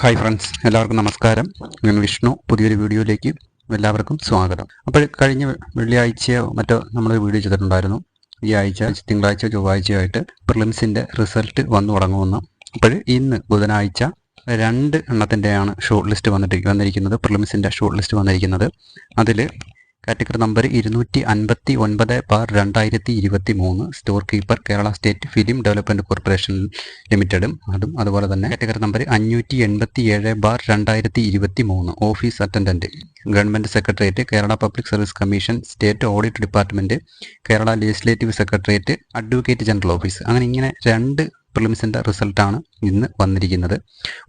Hi friends എല്ലാവർക്കും നമസ്കാരം. ഞാൻ വിഷ്ണു പുതിയൊരു വീഡിയോയിലേക്ക് എല്ലാവർക്കും സ്വാഗതം. അപ്പോൾ കഴിഞ്ഞ വെള്ളിയാഴ്ചയോ മറ്റോ നമ്മൾ വീഡിയോ ചെയ്തിട്ടുണ്ടായിരുന്നു. ഈ ആഴ്ച തിങ്കളാഴ്ച ചൊവ്വാഴ്ചയായിട്ട് പ്രിലിംസിന്റെ റിസൾട്ട് വന്നു തുടങ്ങുമെന്ന്. അപ്പോൾ ഇന്ന് ബുധനാഴ്ച രണ്ട് എണ്ണത്തിന്റെയാണ് ഷോർട്ട് ലിസ്റ്റ് വന്നിട്ട് വന്നിരിക്കുന്നത് പ്രിലിംസിന്റെ ഷോർട്ട് ലിസ്റ്റ് വന്നിരിക്കുന്നത്. അതിൽ കാറ്റഗറി നമ്പർ ഇരുന്നൂറ്റി അൻപത്തി ഒൻപത് ബാർ രണ്ടായിരത്തി ഇരുപത്തി മൂന്ന് store keeper Kerala state film development corporation ലിമിറ്റഡും. അതും അതുപോലെ തന്നെ കാറ്റഗറി നമ്പർ അഞ്ഞൂറ്റി എൺപത്തി ഏഴ് ബാർ രണ്ടായിരത്തി ഇരുപത്തി മൂന്ന് office attendant government secretariat Kerala public service commission state audit department Kerala legislative secretariat advocate general office. അങ്ങനെ ഇങ്ങനെ രണ്ട് പ്രിലിംസിന്റെ റിസൾട്ടാണ് ഇന്ന് വന്നിരിക്കുന്നത്.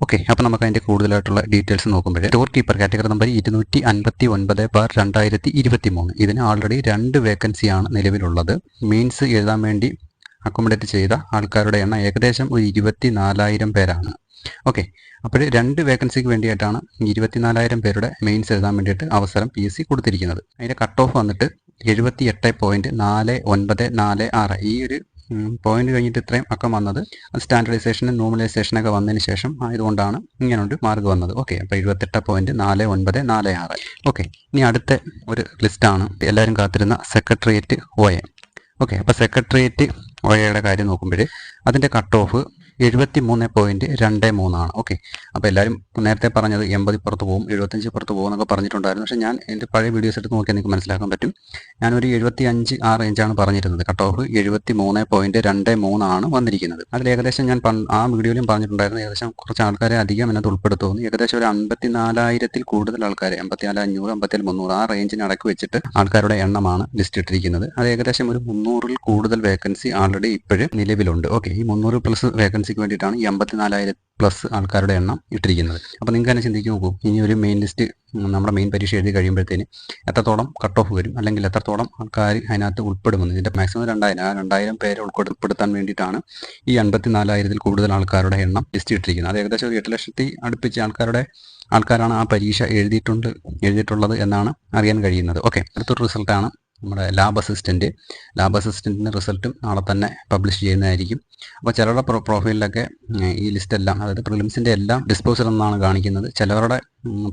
ഓക്കെ അപ്പോൾ നമുക്ക് അതിന്റെ കൂടുതലായിട്ടുള്ള ഡീറ്റെയിൽസ് നോക്കുമ്പോൾ സ്റ്റോർ കീപ്പർ കാറ്റഗറി നമ്പർ ഇരുന്നൂറ്റി അൻപത്തി ഒൻപത് ബാർ രണ്ടായിരത്തി ഇരുപത്തി മൂന്ന് ഇതിന് ആൾറെഡി രണ്ട് വേക്കൻസിയാണ് നിലവിലുള്ളത്. മീൻസ് എഴുതാൻ വേണ്ടി അക്കോമഡേറ്റ് ചെയ്ത ആൾക്കാരുടെ എണ്ണം ഏകദേശം ഒരു ഇരുപത്തി നാലായിരം പേരാണ്. ഓക്കെ അപ്പോൾ രണ്ട് വേക്കൻസിക്ക് വേണ്ടിയിട്ടാണ് ഇരുപത്തിനാലായിരം പേരുടെ മെയിൻസ് എഴുതാൻ വേണ്ടിയിട്ട് അവസരം പി എസ് സി കൊടുത്തിരിക്കുന്നത്. അതിന്റെ കട്ട് ഓഫ് വന്നിട്ട് എഴുപത്തി എട്ട് പോയിന്റ് നാല് ഒൻപത് നാല് ആറ്. ഈ ഒരു പോയിന്റ് കഴിഞ്ഞിട്ട് ഇത്രയും അക്കം വന്നത്. സ്റ്റാൻഡർഡൈസേഷനും നോർമലൈസേഷനൊക്കെ വന്നതിന് ശേഷം ആയതുകൊണ്ടാണ് ഇങ്ങനൊരു മാർക്ക് വന്നത്. ഓക്കെ അപ്പോൾ എഴുപത്തെട്ട് പോയിന്റ് നാല് ഒൻപത് നാല് ആറ്. ഓക്കെ ഇനി അടുത്ത ഒരു ലിസ്റ്റാണ് എല്ലാവരും കാത്തിരുന്ന സെക്രട്ടേറിയറ്റ് ഒ എ ഓക്കെ അപ്പോൾ സെക്രട്ടേറിയറ്റ് ഒ എയുടെ കാര്യം നോക്കുമ്പോൾ അതിന്റെ കട്ട് ഓഫ് എഴുപത്തി മൂന്ന് പോയിന്റ് രണ്ട് മൂന്നാണ്. ഓക്കെ. അപ്പോൾ എല്ലാവരും നേരത്തെ പറഞ്ഞത് എൺപത് പുറത്ത് പോകും എഴുപത്തഞ്ച് പുറത്ത് പോകും എന്നൊക്കെ പറഞ്ഞിട്ടുണ്ടായിരുന്നു. പക്ഷേ ഞാൻ എന്റെ പഴയ വീഡിയോസ് എടുത്ത് നോക്കിയാൽ നിങ്ങൾക്ക് മനസ്സിലാക്കാൻ പറ്റും. ഞാനൊരു എഴുപത്തി അഞ്ച് ആ റേഞ്ചാണ് പറഞ്ഞിരുന്നത്. കട്ട് ഓഫ് എഴുപത്തി മൂന്ന് പോയിന്റ് രണ്ട് മൂന്നാണ് വന്നിരിക്കുന്നത്. അതിൽ ഏകദേശം ഞാൻ ആ വീഡിയോയിലും പറഞ്ഞിട്ടുണ്ടായിരുന്നു. ഏകദേശം കുറച്ച് ആൾക്കാരെ അധികം അതിനകത്ത് ഉൾപ്പെടുത്തുന്നു. ഏകദേശം ഒരു അമ്പത്തി നാലായിരത്തിൽ കൂടുതൽ ആൾക്കാർ എൺപത്തിനാല് അഞ്ഞൂറ് അമ്പത്തി മുന്നൂറ് ആ റേഞ്ചിന് അടക്കി വെച്ചിട്ട് ആൾക്കാരുടെ എണ്ണമാണ് ലിസ്റ്റ് ഇട്ടിരിക്കുന്നത്. അത് ഏകദേശം ഒരു മുന്നൂറിൽ കൂടുതൽ വേക്കൻസി ആൾറെഡി ഇപ്പോഴും നിലവിലുണ്ട്. ഓക്കെ. ഈ മുന്നൂറ് പ്ലസ് വേക്കൻസിക്ക് വേണ്ടിയിട്ടാണ് ഈ അമ്പത്തിനാലായിരം പ്ലസ് ആൾക്കാരുടെ എണ്ണം ഇട്ടിരിക്കുന്നത്. അപ്പോൾ നിങ്ങൾക്ക് തന്നെ ചിന്തിക്കും നോക്കൂ ഇനി ഒരു മെയിൻ ലിസ്റ്റ് നമ്മുടെ മെയിൻ പരീക്ഷ എഴുതി കഴിയുമ്പോഴത്തേന് എത്രത്തോളം കട്ട് ഓഫ് വരും? അല്ലെങ്കിൽ എത്രത്തോളം ആൾക്കാർ അതിനകത്ത് ഉൾപ്പെടുമെന്ന്? ഇതിന്റെ മാക്സിമം രണ്ടായിരം. ആ രണ്ടായിരം പേരെ ഉൾപ്പെടുത്താൻ വേണ്ടിയിട്ടാണ് ഈ അൻപത്തിനാലായിരത്തിൽ കൂടുതൽ ആൾക്കാരുടെ എണ്ണം ലിസ്റ്റ് ഇട്ടിരിക്കുന്നത്. അത് ഏകദേശം ഒരു എട്ട് ലക്ഷത്തി അടുപ്പിച്ച് ആൾക്കാരുടെ ആൾക്കാരാണ് ആ പരീക്ഷ എഴുതിയിട്ടുണ്ട് എഴുതിയിട്ടുള്ളത് എന്നാണ് അറിയാൻ കഴിയുന്നത്. ഓക്കെ അടുത്തൊരു റിസൾട്ടാണ് നമ്മുടെ ലാബ് അസിസ്റ്റന്റ് ലാബ് അസിസ്റ്റന്റിന്റെ റിസൾട്ടും നാളെ തന്നെ പബ്ലിഷ് ചെയ്യുന്നതായിരിക്കും. അപ്പോൾ ചിലരുടെ പ്രൊ പ്രൊഫൈലിലൊക്കെ ഈ ലിസ്റ്റ് എല്ലാം അതായത് പ്രിലിംസിന്റെ എല്ലാം ഡിസ്പോസൽ എന്നാണ് കാണിക്കുന്നത്. ചിലവരുടെ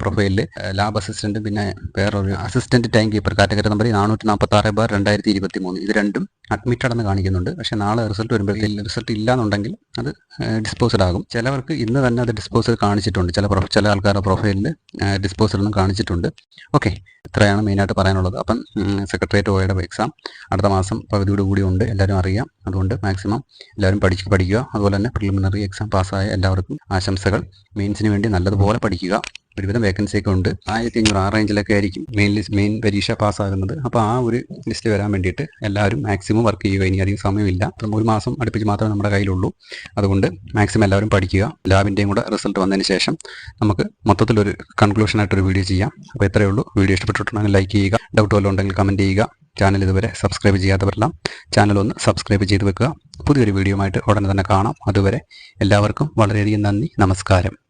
പ്രൊഫൈലിൽ ലാബ് അസിസ്റ്റന്റ് പിന്നെ വേറൊരു assistant time keeper category number നാനൂറ്റി നാൽപ്പത്തി ആറ് ബാർ രണ്ടായിരത്തി ഇരുപത്തി മൂന്ന് ഇത് രണ്ടും അഡ്മിറ്റഡ് എന്ന് കാണിക്കുന്നുണ്ട്. പക്ഷേ നാളെ റിസൾട്ട് വരുമ്പോഴത്തേക്ക് റിസൾട്ട് ഇല്ലാന്നുണ്ടെങ്കിൽ അത് ഡിസ്പോസഡ് ആകും. ചിലവർക്ക് ഇന്ന് തന്നെ അത് ഡിസ്പോസൽ കാണിച്ചിട്ടുണ്ട്. ചില ചില ആൾക്കാരുടെ പ്രൊഫൈലിൽ ഡിസ്പോസ്ഡ് ഒന്നും കാണിച്ചിട്ടുണ്ട്. ഓക്കെ. ഇത്രയാണ് മെയിനായിട്ട് പറയാനുള്ളത്. അപ്പം സെക്രട്ടേറിയറ്റ് ഓയുടെ എക്സാം അടുത്ത മാസം പകുതിയോട് കൂടി ഉണ്ട്. എല്ലാവരും അറിയാം. അതുകൊണ്ട് മാക്സിമം എല്ലാവരും പഠിച്ച് പഠിക്കുക. അതുപോലെ തന്നെ പ്രിലിമിനറി എക്സാം പാസ്സായ എല്ലാവർക്കും ആശംസകൾ. മെയിൻസിന് വേണ്ടി നല്ലതുപോലെ പഠിക്കുക. ഒരുവിധം വേക്കൻസി ഒക്കെ ഉണ്ട്. ആയിരത്തി അഞ്ഞൂറ് ആ റേഞ്ചിലൊക്കെ ആയിരിക്കും മെയിൻ ലിസ്റ്റ് മെയിൻ പരീക്ഷ പാസ്സാകുന്നത് അപ്പോൾ ആ ഒരു ലിസ്റ്റ് വരാൻ വേണ്ടിയിട്ട് എല്ലാവരും മാക്സിമം വർക്ക് ചെയ്യുക. ഇനി അധികം സമയമില്ല. അപ്പം ഒരു മാസം അടുപ്പിച്ച് മാത്രമേ നമ്മുടെ കയ്യിലുള്ളൂ. അതുകൊണ്ട് മാക്സിമം എല്ലാവരും പഠിക്കുക. ലാബിന്റെയും കൂടെ റിസൾട്ട് വന്നതിന് ശേഷം നമുക്ക് മൊത്തത്തിലൊരു കൺക്ലൂഷനായിട്ടൊരു വീഡിയോ ചെയ്യാം. അപ്പോൾ ഇത്രയേ ഉള്ളൂ. വീഡിയോ ഇഷ്ടപ്പെട്ടിട്ടുണ്ടെങ്കിൽ ലൈക്ക് ചെയ്യുക. ഡൗട്ട് വല്ലതും ഉണ്ടെങ്കിൽ കമന്റ് ചെയ്യുക. ചാനൽ ഇതുവരെ സബ്സ്ക്രൈബ് ചെയ്യാത്തവരെല്ലാം ചാനൽ ഒന്ന് സബ്സ്ക്രൈബ് ചെയ്ത് വെക്കുക. പുതിയൊരു വീഡിയോ ആയിട്ട് ഉടനെ തന്നെ കാണാം. അതുവരെ എല്ലാവർക്കും വളരെയധികം നന്ദി. നമസ്കാരം.